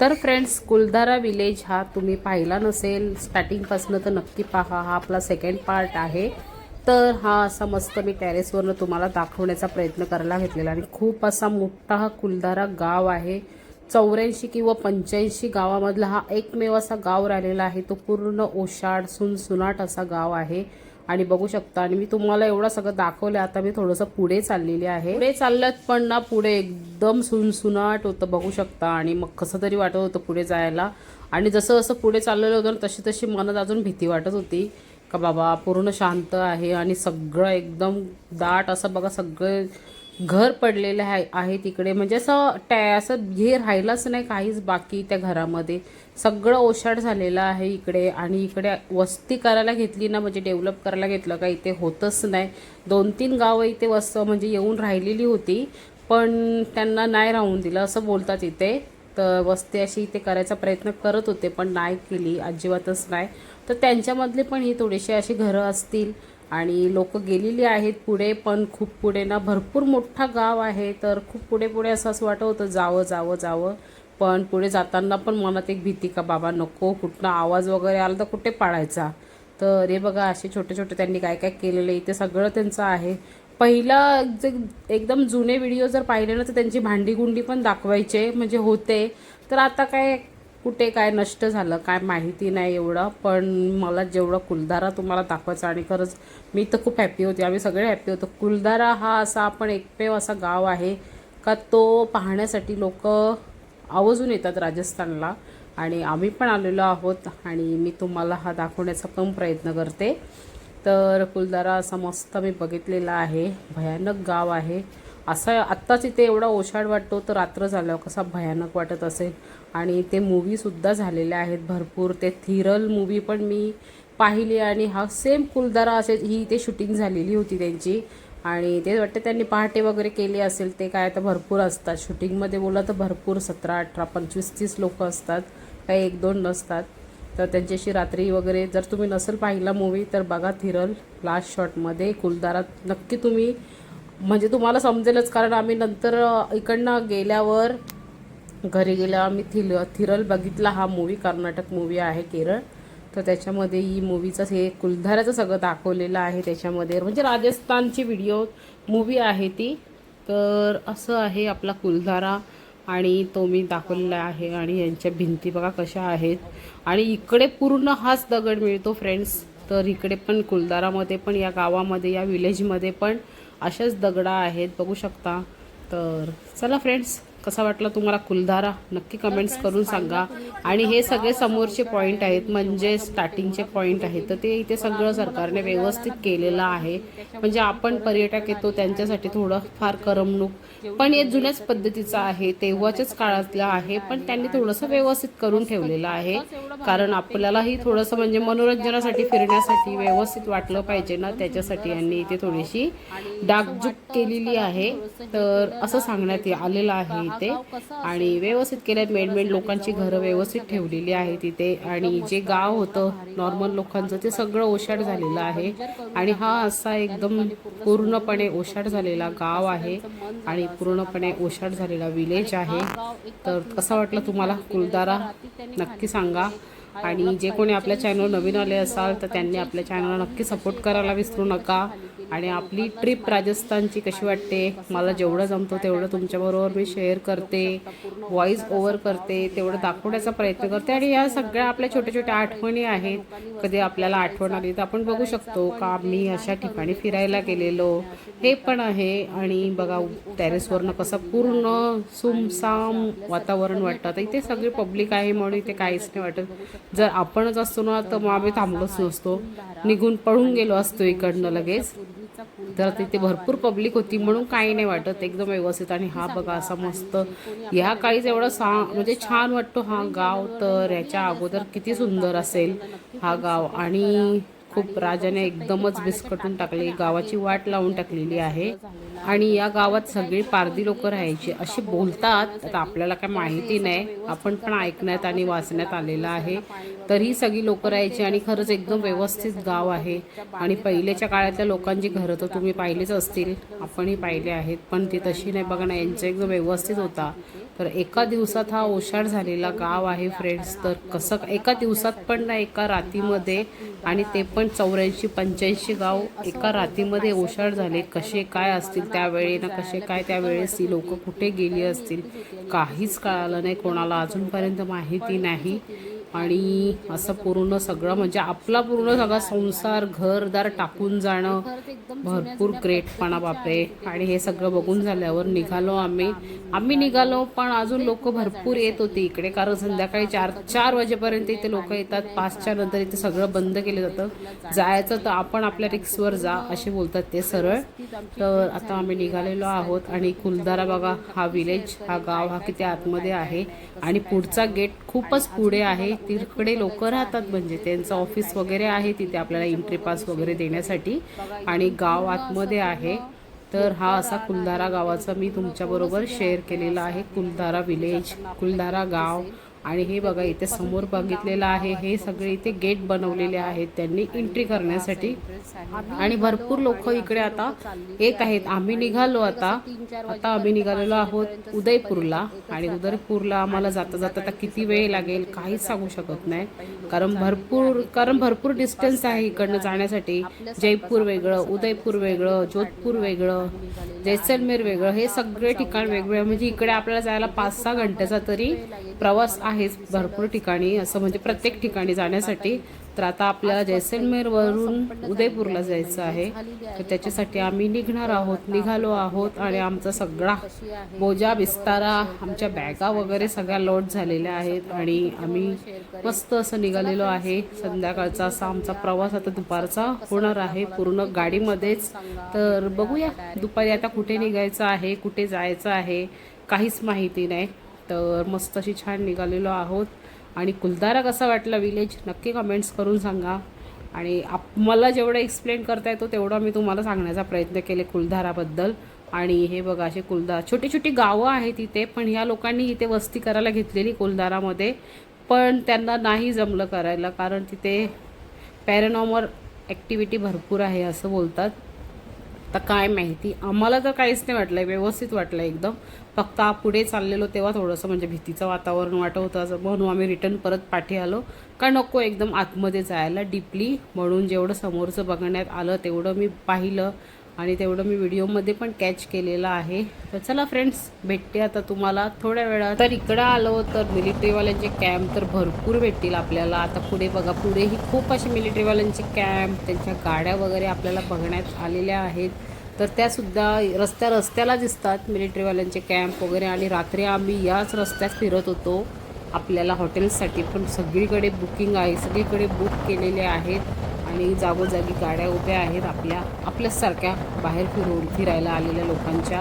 तर फ्रेंड्स कुलधारा विलेज हा तुम्ही पाहिला नसेल. स्टार्टिंगपासून तर नक्की पहा हा आपला सेकंड पार्ट आहे. तर हा असा मस्त मी टेरेसवरनं तुम्हाला दाखवण्याचा प्रयत्न करायला घेतलेला आणि खूप असा मोठा हा कुलधारा गाव आहे. चौऱ्याऐंशी किंवा पंच्याऐंशी गावामधला हा एकमेव असा गाव राहिलेला आहे. तो पूर्ण ओशाड सुनसुनाट असा गाव आहे. आणि बघू शकता. आणि मी तुम्हाला एवढं सगळं दाखवलं आता मी थोडंसं पुढे चाललेली आहे. पुढे चालल्यात पण ना पुढे एकदम सुनसुनाट होतं बघू शकता. आणि मग कसं तरी वाटत होतं पुढे जायला. आणि जसं जसं पुढे चाललेलं होतं तशी तशी मनात अजून भीती वाटत होती. का बाबा पूर्ण शांत आहे आणि सगळं एकदम दाट असं बघा सगळं घर पडलेलं आहे आहे तिकडे म्हणजे असं टॅ असं हे राहिलंच नाही काहीच बाकी त्या घरामध्ये. सगळं ओशाड झालेलं आहे इकडे आणि इकडे वस्ती करायला घेतली ना म्हणजे डेव्हलप करायला घेतलं का इथे होतच नाही. दोन तीन गावं इथे वस्त म्हणजे येऊन राहिलेली होती पण त्यांना नाही राहून दिलं असं बोलतात इथे. तर वस्ती अशी इथे करायचा प्रयत्न करत होते पण नाही केली अजिबातच नाही. तर त्यांच्यामधले पण ही थोडीशी अशी घरं असतील आणि लोक गेलेली आहेत पुढे पण खूप पुढे ना भरपूर मोठा गाव आहे. तर खूप पुढे पुढे असं असं वाटत होतं जावं जावं जावं. पण पुढे जाताना पण मनात एक भीती का बाबा नको कुठनं आवाज वगैरे आला तर कुठे पाळायचा तर हे बघा असे छोटे छोटे त्यांनी काय काय केलेलं इथे सगळं त्यांचं आहे. पहिला जे एकदम जुने व्हिडिओ जर पाहिले ना तर त्यांची भांडीगुंडी पण दाखवायचे म्हणजे होते. तर आता काय कुठे काय नष्ट झालं काय माहिती नाही एवढं पण मला जेवढं कुलधारा तुम्हाला दाखवायचं आणि खरंच मी तर खूप हॅप्पी होते. आम्ही सगळे हॅप्पी होतो. कुलधारा हा असा आपण एकमेव असा गाव आहे का तो पाहण्यासाठी लोक आवर्जून येतात राजस्थानला. आणि आम्ही पण आलेलो आहोत आणि मी तुम्हाला हा दाखवण्याचा पण प्रयत्न करते. तर कुलदारा असा मस्त मी बघितलेला आहे. भयानक गाव आहे. असं आत्ताच इथे एवढा ओशाड वाटतो तर रात्र झाल्यावर कसा भयानक वाटत असेल. आणि ते मूवीसुद्धा झालेल्या आहेत भरपूर. ते थिरल मूवी पण मी पाहिली आणि हा सेम कुलदारा असे ही इथे शूटिंग झालेली होती त्यांची. आणि ते वाटतं त्यांनी पहाटे वगैरे केली असेल ते काय आता भरपूर असतात. शूटिंगमध्ये बोला तर भरपूर सतरा अठरा पंचवीस तीस लोक असतात. काही एक दोन नसतात. तर त्यांच्याशी रात्री वगैरे जर तुम्ही नसेल पाहिला मूवी तर बघा थिरल लास्ट शॉटमध्ये कुलदारात. नक्की तुम्ही म्हणजे तुम्हाला समजेलच कारण आम्ही नंतर इकडनं गेल्यावर घरी गेल्यावर आम्ही थिल थिरल बघितला हा मूवी कर्नाटक मूवी आहे केरळ. तर त्याच्यामध्ये ही मूवीचं हे कुलधाराचं सगळं दाखवलेलं आहे त्याच्यामध्ये. म्हणजे राजस्थानची व्हिडिओ मूवी आहे ती. तर असं आहे आपला कुलधारा आणि तो मी दाखवलेला आहे आणि यांच्या भिंती बघा कशा आहेत. आणि इकडे पूर्ण हाच दगड मिळतो फ्रेंड्स तर इकडे पण कुलधारामध्ये पण या गावामध्ये या विलेजमध्ये पण अशाच दगडा आहेत. बघू शकता. तर चला फ्रेंड्स कसा वाटला तुम्हाला कुलधारा नक्की कमेंट्स करून सांगा. आणि हे सगळे समोरचे पॉईंट आहेत म्हणजे स्टार्टिंगचे पॉईंट आहेत. तर ते इथे सगळं सरकारने व्यवस्थित केलेलं आहे. म्हणजे आपण पर्यटक येतो त्यांच्यासाठी थोडं फार करमणूक. पण हे जुन्याच पद्धतीचं आहे तेव्हाच्याच काळातलं आहे. पण त्यांनी थोडंसं व्यवस्थित करून ठेवलेलं आहे. कारण आपल्यालाही थोडंसं म्हणजे मनोरंजनासाठी फिरण्यासाठी व्यवस्थित वाटलं पाहिजे ना. त्याच्यासाठी यांनी इथे थोडीशी डागजूक केलेली आहे. तर असं सांगण्यात आलेलं आहे. इथे. आणि व्यवस्थित केल्यात मेड मेड लोकांची घरं व्यवस्थित ठेवलेली आहेत इथे आणि जे गाव होतं नॉर्मल लोकांचं ते सगळं ओशाड झालेलं आहे. आणि हा असा एकदम पूर्णपणे ओशाड झालेला गाव आहे आणि पूर्णपणे ओशाड झालेला विलेज आहे. तर कसा वाटलं तुम्हाला कुलदारा? नक्की सांगा. आणि जे कोणी आपल्या चॅनल नवीन आले असाल तर त्यांनी आपल्या चॅनलला नक्की सपोर्ट करायला विसरू नका. आणि आपली ट्रिप राजस्थानची कशी वाटते? मला जेवढं जमतो तेवढं तुमच्याबरोबर मी शेअर करते व्हॉईस ओव्हर करते तेवढं दाखवण्याचा प्रयत्न करते. आणि या सगळ्या आपल्या छोट्या छोट्या आठवणी आहेत. कधी आपल्याला आठवण आली तर आपण बघू शकतो का आम्ही अशा ठिकाणी फिरायला गेलेलो. हे पण आहे. आणि बघा टेरेसवरनं कसं पूर्ण सुमसाम वातावरण वाटतं. तर इथे सगळी पब्लिक आहे म्हणून इथे काहीच नाही वाटत. जर आपणच असतो ना तर मग आम्ही थांबलोच नसतो. निघून पळून गेलो असतो इकडनं लगेच. तर तिथे भरपूर पब्लिक होती म्हणून काही नाही वाटत. एकदम व्यवस्थित. आणि हा बघा असा मस्त. ह्या काळीच एवढा सा म्हणजे छान वाटतो हा गाव. तर याच्या अगोदर किती सुंदर असेल हा गाव. आणि खूप राजाने एकदमच बिस्कटून टाकले गावाची वाट लावून टाकलेली आहे. आणि या गावात सगळी पारधी लोक राहायची. अशी बोलतात आता आपल्याला काय माहिती नाही. आपण पण ऐकण्यात आणि वाचण्यात आलेलं आहे. तर ही सगळी लोक राहायची आणि खरंच एकदम व्यवस्थित गाव आहे. आणि पहिलेच्या काळातल्या लोकांची घरं तर तुम्ही पाहिलीच असतील. आपणही पाहिले आहेत. पण ती तशी नाही. बघा ना यांचं एकदम व्यवस्थित होता. तर एका दिवसात हा ओशाड झालेला गाव आहे फ्रेंड्स तर कसं एका दिवसात पण ना एका रातीमध्ये आणि ते पण चौऱ्याऐंशी पंच्याऐंशी गाव एका रातीमध्ये ओशाड झाले. कसे काय असतील त्यावेळी ना कसे काय त्यावेळेस ही लोक कुठे गेली असतील काहीच कळालं नाही. कोणाला अजूनपर्यंत माहिती नाही. आणि असं पूर्ण सगळं म्हणजे आपला पूर्ण सगळा संसार घरदार टाकून जाणं भरपूर ग्रेटपणा बापरे. आणि हे सगळं बघून झाल्यावर निघालो आम्ही. आम्ही निघालो पण अजून लोक भरपूर येत होते इकडे कारण संध्याकाळी चार चार वाजेपर्यंत इथे लोक येतात. पाचच्या नंतर इथे सगळं बंद केलं जातं. जायचं तर आपण आपल्या रिक्सवर जा असे बोलतात ते सरळ. तर आता आम्ही निघालेलो आहोत आणि कुलदारा बघा हा विलेज हा गाव हा किती आतमध्ये आहे. आणि पुढचा गेट खूपच पुढे आहे. तिकडे लोक राहतात म्हणजे त्यांचं ऑफिस वगैरे आहे तिथे आपल्याला एंट्री पास वगैरे देण्यासाठी. आणि गाव आतमध्ये आहे. तर हा असा कुलधारा गावाचा मी तुमच्याबरोबर शेअर केलेला आहे. कुलधारा विलेज कुलधारा गाव. आणि हे बघा इथे समोर बघितलेलं आहे हे सगळे इथे गेट बनवलेले आहेत. त्यांनी एंट्री करण्यासाठी. आणि भरपूर लोक इकडे आता येत आहेत. आम्ही निघालो आता. आता आम्ही निघालेलो आहोत उदयपूरला. आणि उदयपूरला आम्हाला जाता जाता आता किती वेळ लागेल काहीच सांगू शकत नाही. कारण भरपूर कारण भरपूर डिस्टन्स आहे इकडनं जाण्यासाठी. जयपूर वेगळं उदयपूर वेगळं जोधपूर वेगळं जैसलमेर वेगळं. हे सगळे ठिकाण वेगवेगळे. म्हणजे इकडे आपल्याला जायला पाच सहा घंट्याचा तरी प्रवास आहेच भरपूर ठिकाणी असं म्हणजे प्रत्येक ठिकाणी जाण्यासाठी. तर आता आपल्याला जैसलमेरवरून उदयपूरला जायचं आहे. तर त्याच्यासाठी आम्ही निघणार आहोत निघालो आहोत आणि आमचा सगळा बोजा बिस्तारा आमच्या बॅगा वगैरे सगळ्या लोड झालेल्या आहेत आणि आम्ही मस्त असं निघालेलो आहे. संध्याकाळचा असा आमचा प्रवास आता दुपारचा होणार आहे पूर्ण गाडीमध्येच. तर बघूया दुपारी आता कुठे निघायचं आहे कुठे जायचं आहे काहीच माहिती नाही. तर मस्त अशी छान निघालेलो आहोत. आणि कुलदारा कसा वाटला विलेज नक्की कमेंट्स करून सांगा. आणि आप मला जेवढं एक्सप्लेन करता येतो तेवढं मी तुम्हाला सांगण्याचा प्रयत्न केले कुलधाराबद्दल. आणि हे बघा असे कुलधार छोटी छोटी गावं आहेत इथे पण ह्या लोकांनी इथे वस्ती करायला घेतलेली कुलधारामध्ये. पण त्यांना नाही जमलं करायला कारण तिथे पॅरेनॉमर ॲक्टिव्हिटी भरपूर आहे असं बोलतात. आता काय माहिती? आम्हाला तर काहीच नाही वाटलं व्यवस्थित वाटलं एकदम. फक्त पुढे चाललेलो तेव्हा थोडंसं म्हणजे भीतीचं वातावरण वाटत होतं. असं म्हणून आम्ही रिटर्न परत पाठी आलो. का नको एकदम आतमध्ये जायला डीपली म्हणून जेवढं समोरचं बघण्यात आलं तेवढं मी पाहिलं. आणि तेवढं मी व्हिडिओमध्ये पण कॅच केलेलं आहे. तर चला फ्रेंड्स भेटते आता तुम्हाला थोड्या वेळा तर इकडं आलो तर मिलिटरीवाल्यांचे कॅम्प तर भरपूर भेटतील आपल्याला. आता पुढे बघा पुढेही खूप असे मिलिटरीवाल्यांचे कॅम्प त्यांच्या गाड्या वगैरे आपल्याला बघण्यात आलेल्या आहेत. तर त्यासुद्धा रस्त्या रस्त्याला दिसतात मिलिटरीवाल्यांचे कॅम्प वगैरे आणि रात्री आम्ही याच रस्त्यात फिरत होतो. आपल्याला हॉटेल्ससाठी पण सगळीकडे बुकिंग आहे सगळीकडे बुक केलेले आहेत. आणि जागोजागी गाड्या उभ्या आहेत आपल्या आपल्यासारख्या बाहेर फिरून फिरायला आलेल्या लोकांच्या.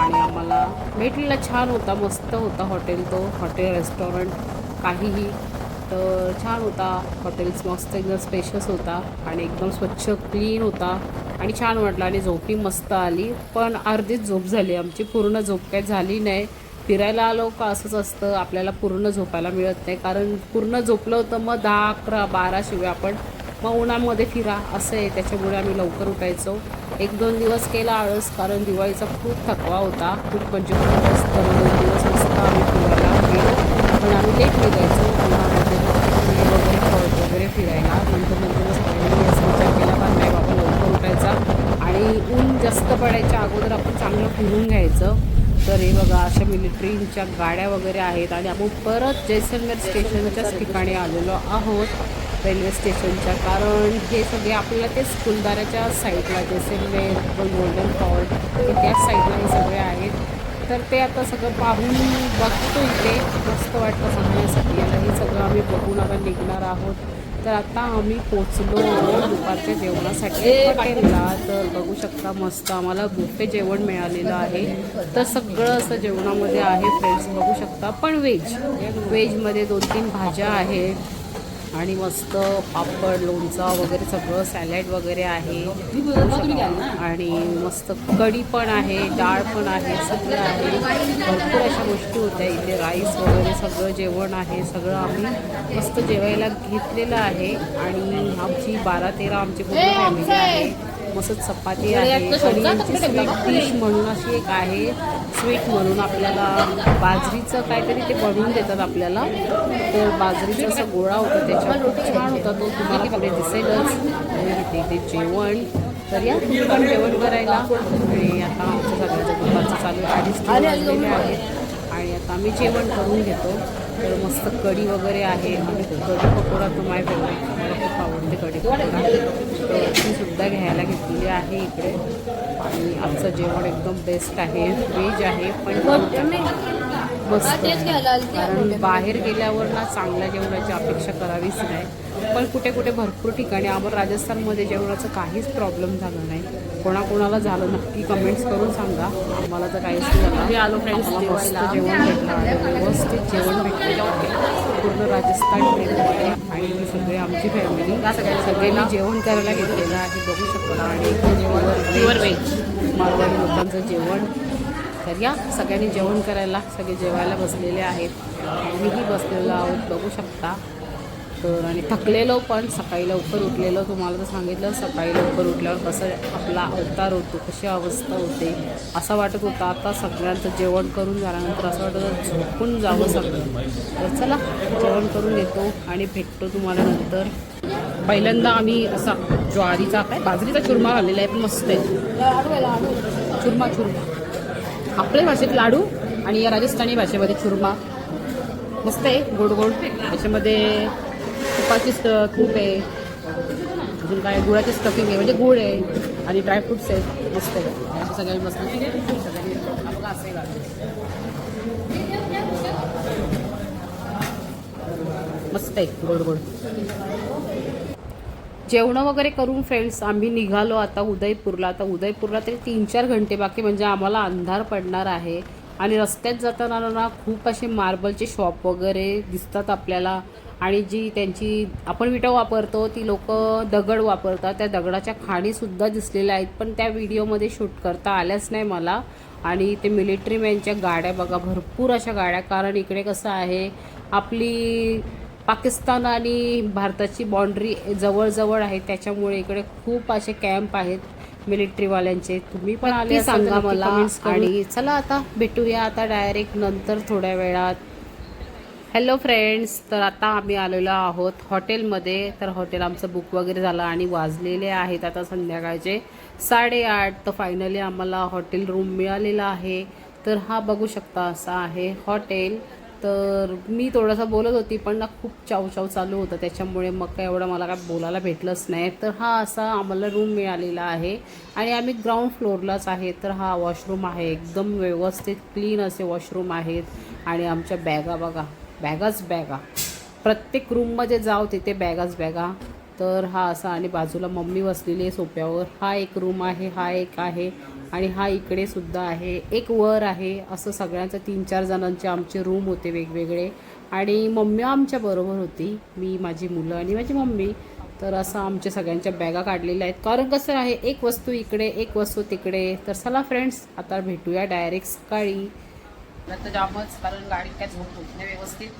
आणि आम्हाला भेटलेला छान होता मस्त होता हॉटेल तो. हॉटेल रेस्टॉरंट काहीही. तर छान होता हॉटेल्स मस्त एकदम स्पेशस होता. आणि एकदम स्वच्छ क्लीन होता. आणि छान वाटलं. आणि झोपी मस्त आली. पण अर्धीच झोप झाली. आमची पूर्ण झोप काय झाली नाही. फिरायला आलो का असंच असतं. आपल्याला पूर्ण झोपायला मिळत नाही. कारण पूर्ण झोपलं होतं मग दहा अकरा बारा शिवाय आपण मग उन्हामध्ये फिरा असं आहे. त्याच्यामुळे आम्ही लवकर उठायचो. एक दोन दिवस केला आळस कारण दिवाळीचा खूप थकवा होता. खूप म्हणजे खूप जास्त दोन दिवस मस्त आम्ही फिरायला गेलो. पण आम्ही लेट निघायचो उन्हामध्ये वगैरे फळत वगैरे फिरायला. नंतर नंतर सगळ्यांनी असं विचार केला पण नाही बाबा लवकर उठायचा. आणि ऊन जास्त पडायच्या अगोदर आपण चांगलं फिरून घ्यायचं. तर हे बघा अशा मिलिटरीच्या गाड्या वगैरे आहेत. आणि आपण परत जैसलमेर स्टेशनच्याच ठिकाणी आलेलो आहोत. रेल्वे स्टेशनच्या कारण हे सगळे आपल्याला ते स्कूलदाराच्या साईडला जैसलमेर गोल्डन हे त्याच साईडला हे सगळे आहेत. तर ते आता सगळं पाहून बघतो इथे. मस्त वाटतं सांगण्यासाठी. याला हे सगळं आम्ही बघून आता निघणार आहोत. तर आता आम्ही पोचलो दुपारच्या जेवणासाठी. हॉटेलला तर बघू शकता मस्त आम्हाला बुफे जेवण मिळालेलं आहे. तर सगळं असं जेवणामध्ये आहे फ्रेंड्स बघू शकता. पण व्हेज व्हेजमध्ये दोन तीन भाज्या आहेत. आणि मस्त पापड लोणचा वगैरे सगळं सॅलड वगैरे आहे. आणि मस्त कढी पण आहे डाळ पण आहे सगळं आहे. भरपूर अशा गोष्टी होत्या इथे. राईस वगैरे सगळं जेवण आहे सगळं आम्ही मस्त जेवायला घेतलेलं आहे. आणि आमची बारा तेरा आमची पूर्ण फॅमिली आहे. मस्त चपाती आहे. डिश म्हणून अशी एक आहे. स्वीट म्हणून आपल्याला बाजरीचं काहीतरी ते बनवून देतात आपल्याला. तर बाजरीचा असा गोळा होता त्याच्यावर छान होता तो. तुम्हाला पुढे दिसेलच. आणि इथे ते जेवण. तर या पण जेवण करायला. आणि आता आमच्या सगळ्याचं दुपारचं चालू आहे. आणि आता आम्ही जेवण करून घेतो. तर मस्त कढी वगैरे आहे. कढी पकोडा तो माय फेवरेट ती सुद्धा घ्यायला घेतलेली आहे इकडे. आणि आमचं जेवण एकदम बेस्ट आहे. व्हेज आहे पण मस्त. कारण बाहेर गेल्यावर ना चांगल्या जेवणाची अपेक्षा करावीच नाही. पण कुठे कुठे भरपूर ठिकाणी आम्हाला राजस्थानमध्ये जेवणाचं काहीच प्रॉब्लेम झाला नाही. कोणाकोणाला झालं नक्की कमेंट्स करून सांगा. आम्हाला तर काहीच नाही झालं आलो फ्रेंड्स मस्त जेवण भेटलं आणि व्यवस्थित जेवण भेटलं पूर्ण राजस्थान ट्रेनमध्ये आणि सगळे आमची फॅमिली सगळ्यांनी जेवण करायला घेतलेलं आहे. बघू शकता. आणि मारवाडी लोकांचं जेवण. तर या सगळ्यांनी जेवण करायला सगळे जेवायला बसलेले आहेत. मीही बसलेलो आहोत. बघू शकता. तर आणि थकलेलो पण सकाळी लवकर उठलेलो. तुम्हाला तर सांगितलं सकाळी लवकर उठल्यावर कसं आपला अवतार होतो कशी अवस्था होते असं वाटत होतं. आता सगळ्यांचं जेवण करून झाल्यानंतर असं वाटत होतं झोपून जावं सगळं. तर चला जेवण करून येतो आणि भेटतो तुम्हाला नंतर. पहिल्यांदा आम्ही असा ज्वारीचा काय बाजरीचा चुरमा खाल्लेला आहे पण मस्त आहे. चुरमा चुरमा. आपल्या भाषेत लाडू आणि या राजस्थानी भाषेमध्ये चुरमा. मस्त आहे गोड गोड. त्याच्यामध्ये तुपाची स्ट खूप आहे. अजून काय? गुळाची स्टफिंग आहे. म्हणजे गुळ आहे आणि ड्रायफ्रुट्स आहेत. मस्त आहे. सगळ्यांनी मस्त सगळ्यांनी बघा असं मस्त आहे. गोड गोड. जेवणं वगैरे करून फ्रेंड्स आम्ही निघालो आता उदयपूरला. आता उदयपूरला तरी तीन चार घंटे बाकी म्हणजे आम्हाला अंधार पडणार आहे. आणि रस्त्यात जाताना ना खूप असे मार्बलचे शॉप वगैरे दिसतात आपल्याला. आणि जी त्यांची आपण विटा वापरतो ती लोक दगड वापरतात. त्या दगडाच्या खाणीसुद्धा दिसलेल्या आहेत पण त्या व्हिडिओमध्ये शूट करता आल्याच नाही मला. आणि ते मिलिटरी मॅनच्या गाड्या बघा भरपूर अशा गाड्या. कारण इकडे कसं आहे आपली पाकिस्तान आणि भारताची बाँड्री जवळजवळ आहे. त्याच्यामुळे इकडे खूप असे कॅम्प आहेत मिलिटरीवाल्यांचे. तुम्ही पण आले सांगा मला आणि चला आता भेटूया आता डायरेक्ट नंतर थोड्या वेळात. हॅलो फ्रेंड्स तर आता आम्ही आलेलो आहोत हॉटेलमध्ये. तर हॉटेल आमचं बुक वगैरे झालं आणि वाजलेले आहेत. आता संध्याकाळचे साडेआठ. तर फायनली आम्हाला हॉटेल रूम मिळालेला आहे. तर हा बघू शकता असा आहे हॉटेल. तर मी थोडंसं बोलत होती पण ना खूप चावचाव चालू होतं. त्याच्यामुळे मग काय एवढं मला काय बोलायला भेटलंच नाही. तर हा असा आम्हाला रूम मिळालेला आहे. आणि आम्ही ग्राउंड फ्लोअरलाच आहे. तर हा वॉशरूम आहे. एकदम व्यवस्थित क्लीन असे वॉशरूम आहेत. आणि आमच्या बॅगा बघा. बॅगाच बॅगा. प्रत्येक रूममध्ये जाव तिथे बॅगाच बॅगा. तर हा असा आणि बाजूला मम्मी बसलेली आहे सोप्यावर हा एक रूम आहे हा एक आहे आणि हा इकडे सुद्धा आहे. एक वर आहे. असं सगळ्यांचं तीन चार जणांचे आमचे रूम होते वेगवेगळे. आणि मम्मी आमच्या बरोबर होती. मी माझी मुलं आणि माझी मम्मी. तर असं आमच्या सगळ्यांच्या बॅगा काढलेल्या आहेत. कारण कसं आहे एक वस्तू इकडे एक वस्तू तिकडे. तर चला फ्रेंड्स आता भेटूया डायरेक्ट सकाळी. आता जामच कारण गाडी काय झोप होत नाही व्यवस्थित.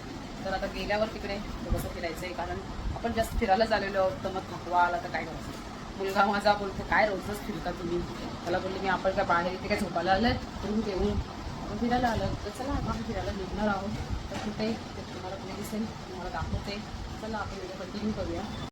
तर आता गेल्यावर तिकडे थोडंसं फिरायचं आहे कारण आपण जास्त फिरायला झालेलो आहोत तर मग थकवा आला तर काय करायचं? मुलगा माझा बोलतो काय रोजच फिरता तुम्ही? त्याला बोलले मी आपण काय बाहेर इथे काय झोपायला आलं तुम्ही घेऊन आपण फिरायला आलं तर चला आपण फिरायला निघणार आहोत. तर कुठे? ते तुम्हाला कुठे दिसेल तुम्हाला दाखवते. चला आपण व्हिडिओ कंटिन्यू करूया.